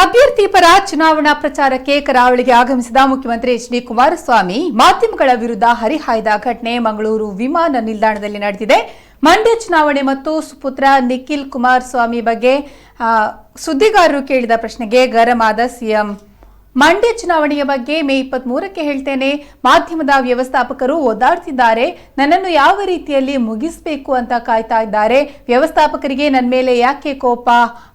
ಅಭ್ಯರ್ಥಿ ಪರ ಚುನಾವಣಾ ಪ್ರಚಾರಕ್ಕೆ ಕರಾವಳಿಗೆ ಆಗಮಿಸಿದ ಮುಖ್ಯಮಂತ್ರಿ ಎಚ್ ಡಿ ಕುಮಾರಸ್ವಾಮಿ ಮಾಧ್ಯಮಗಳ ವಿರುದ್ಧ ಹರಿಹಾಯ್ದ ಘಟನೆ ಮಂಗಳೂರು ವಿಮಾನ ನಿಲ್ದಾಣದಲ್ಲಿ ನಡೆದಿದೆ. ಮಂಡ್ಯ ಚುನಾವಣೆ ಮತ್ತು ಸುಪುತ್ರ ನಿಖಿಲ್ ಕುಮಾರಸ್ವಾಮಿ ಬಗ್ಗೆ ಸುದ್ದಿಗಾರರು ಕೇಳಿದ ಪ್ರಶ್ನೆಗೆ ಗರಂ ಆದ ಸಿಎಂ ಮಂಡ್ಯ ಚುನಾವಣೆಯ ಬಗ್ಗೆ ಮೇ ಇಪ್ಪತ್ತ್ ಮೂರಕ್ಕೆ ಹೇಳ್ತೇನೆ. ಮಾಧ್ಯಮದ ವ್ಯವಸ್ಥಾಪಕರು ಓದಾಡ್ತಿದ್ದಾರೆ. ನನ್ನನ್ನು ಯಾವ ರೀತಿಯಲ್ಲಿ ಮುಗಿಸ್ಬೇಕು ಅಂತ ಕಾಯ್ತಾ ಇದ್ದಾರೆ. ವ್ಯವಸ್ಥಾಪಕರಿಗೆ ನನ್ನ ಮೇಲೆ ಯಾಕೆ ಕೋಪ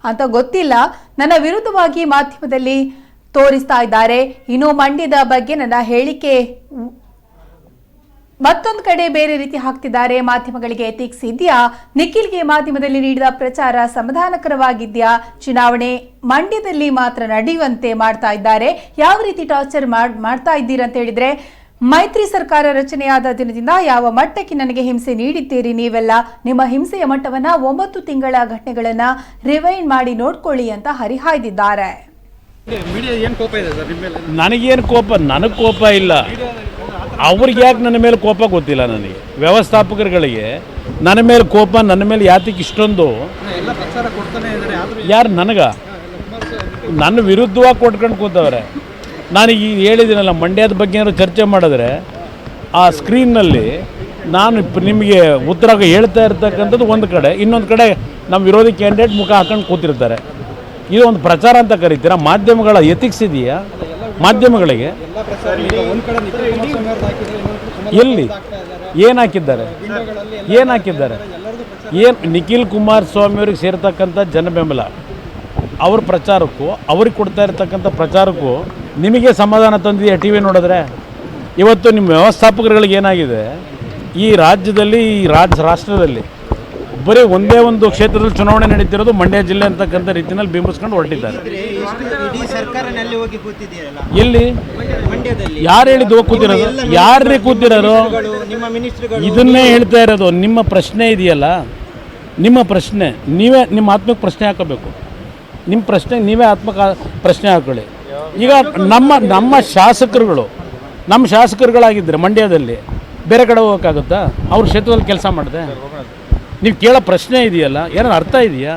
ಅಂತ ಗೊತ್ತಿಲ್ಲ. ನನ್ನ ವಿರುದ್ಧವಾಗಿ ಮಾಧ್ಯಮದಲ್ಲಿ ತೋರಿಸ್ತಾ ಇದ್ದಾರೆ. ಇನ್ನು ಮಂಡ್ಯದ ಬಗ್ಗೆ ನನ್ನ ಹೇಳಿಕೆ ಮತ್ತೊಂದು ಕಡೆ ಬೇರೆ ರೀತಿ ಹಾಕ್ತಿದ್ದಾರೆ ಮಾಧ್ಯಮಗಳಿಗೆ ಎಥಿಕ್ಸ್ ಇದೆಯಾ? ನಿಖಿಲ್ಗೆ ಮಾಧ್ಯಮದಲ್ಲಿ ನೀಡಿದ ಪ್ರಚಾರ ಸಮಾಧಾನಕರವಾಗಿದ್ಯಾ? ಚುನಾವಣೆ ಮಂಡ್ಯದಲ್ಲಿ ಮಾತ್ರ ನಡೆಯುವಂತೆ ಮಾಡ್ತಾ ಇದ್ದಾರೆ. ಯಾವ ರೀತಿ ಟಾರ್ಚರ್ ಮಾಡ್ತಾ ಇದ್ದೀರಾ ಅಂತ ಹೇಳಿದ್ರೆ ಮೈತ್ರಿ ಸರ್ಕಾರ ರಚನೆಯಾದ ದಿನದಿಂದ ಯಾವ ಮಟ್ಟಕ್ಕೆ ನನಗೆ ಹಿಂಸೆ ನೀಡಿದ್ದೀರಿ ನೀವೆಲ್ಲ? ನಿಮ್ಮ ಹಿಂಸೆಯ ಮಟ್ಟವನ್ನ ಒಂಬತ್ತು ತಿಂಗಳ ಘಟನೆಗಳನ್ನ ರಿವೈಂಡ್ ಮಾಡಿ ನೋಡ್ಕೊಳ್ಳಿ ಅಂತ ಹರಿಹಾಯ್ದಿದ್ದಾರೆ. ಮೀಡಿಯಾ ಏನು ಕೋಪ ಇದೆ ಸರ್ ನಿಮ್ಮ ಮೇಲೆ ನನಗೇನು ಕೋಪ? ನನಗೆ ಕೋಪ ಇಲ್ಲ. ಅವ್ರಿಗೆ ಯಾಕೆ ನನ್ನ ಮೇಲೆ ಕೋಪ ಗೊತ್ತಿಲ್ಲ ನನಗೆ? ವ್ಯವಸ್ಥಾಪಕರುಗಳಿಗೆ ನನ್ನ ಮೇಲೆ ಕೋಪ, ನನ್ನ ಮೇಲೆ ಯಾತಕ್ಕೆ ಇಷ್ಟೊಂದು? ಯಾರು ನನಗ? ನನ್ನ ವಿರುದ್ಧವಾಗಿ ಕೊಟ್ಕೊಂಡು ಕೂತವ್ರೆ. ನಾನು ಈ ಹೇಳಿದ್ದೀನಲ್ಲ ಮಂಡ್ಯದ ಬಗ್ಗೆ ಏನಾದ್ರು ಚರ್ಚೆ ಮಾಡಿದ್ರೆ ಆ ಸ್ಕ್ರೀನ್ನಲ್ಲಿ ನಾನು ನಿಮಗೆ ಉತ್ತರ ಹೇಳ್ತಾ ಇರ್ತಕ್ಕಂಥದ್ದು ಒಂದು ಕಡೆ, ಇನ್ನೊಂದು ಕಡೆ ನಮ್ಮ ವಿರೋಧಿ ಕ್ಯಾಂಡಿಡೇಟ್ ಮುಖ ಹಾಕೊಂಡು ಕೂತಿರ್ತಾರೆ. ಇದು ಒಂದು ಪ್ರಚಾರ ಅಂತ ಕರಿತೀರಾ? ಮಾಧ್ಯಮಗಳ ಎಥಿಕ್ಸ್ ಇದೆಯಾ? ಮಾಧ್ಯಮಗಳಿಗೆ ಎಲ್ಲ? ಏನು ಹಾಕಿದ್ದಾರೆ? ಏನು ಹಾಕಿದ್ದಾರೆ? ಏನು ನಿಖಿಲ್ ಕುಮಾರಸ್ವಾಮಿ ಅವ್ರಿಗೆ ಸೇರ್ತಕ್ಕಂಥ ಜನ ಬೆಂಬಲ ಅವ್ರ ಪ್ರಚಾರಕ್ಕೂ, ಅವ್ರಿಗೆ ಕೊಡ್ತಾ ಇರತಕ್ಕಂಥ ಪ್ರಚಾರಕ್ಕೂ ನಿಮಗೆ ಸಮಾಧಾನ ತಂದಿದೆಯಾ ಟಿ ವಿ ನೋಡಿದ್ರೆ? ಇವತ್ತು ನಿಮ್ಮ ವ್ಯವಸ್ಥಾಪಕರುಗಳಿಗೆ ಏನಾಗಿದೆ? ಈ ರಾಜ್ಯದಲ್ಲಿ, ಈ ರಾಜ್ಯ ರಾಷ್ಟ್ರದಲ್ಲಿ ಬರೀ ಒಂದೇ ಒಂದು ಕ್ಷೇತ್ರದಲ್ಲಿ ಚುನಾವಣೆ ನಡೀತಿರೋದು ಮಂಡ್ಯ ಜಿಲ್ಲೆ ಅಂತಕ್ಕಂಥ ರೀತಿಯಲ್ಲಿ ಬಿಂಬಿಸ್ಕೊಂಡು ಹೊರಟಿದ್ದಾರೆ. ಎಲ್ಲಿ? ಯಾರು ಹೇಳಿದ್ದು ಕೂತಿರೋದು? ಯಾರ್ರಿ ಕೂತಿರೋರು ಇದನ್ನೇ ಹೇಳ್ತಾ ಇರೋದು. ನಿಮ್ಮ ಪ್ರಶ್ನೆ ಇದೆಯಲ್ಲ? ನಿಮ್ಮ ಪ್ರಶ್ನೆ. ನೀವೇ ನಿಮ್ಮ ಆತ್ಮಕ್ಕೆ ಪ್ರಶ್ನೆ ಹಾಕೋಬೇಕು. ನಿಮ್ಮ ಪ್ರಶ್ನೆ, ನೀವೇ ಆತ್ಮಕ ಪ್ರಶ್ನೆ ಹಾಕೊಳ್ಳಿ. ಈಗ ನಮ್ಮ ನಮ್ಮ ಶಾಸಕರುಗಳು, ನಮ್ಮ ಶಾಸಕರುಗಳಾಗಿದ್ದರೆ ಮಂಡ್ಯದಲ್ಲಿ ಬೇರೆ ಕಡೆ ಹೋಗೋಕ್ಕಾಗುತ್ತಾ? ಅವ್ರ ಕ್ಷೇತ್ರದಲ್ಲಿ ಕೆಲಸ ಮಾಡಿದೆ? ನೀವು ಕೇಳೋ ಪ್ರಶ್ನೆ ಇದೆಯಲ್ಲ ಏನಾರು ಅರ್ಥ ಇದೆಯಾ?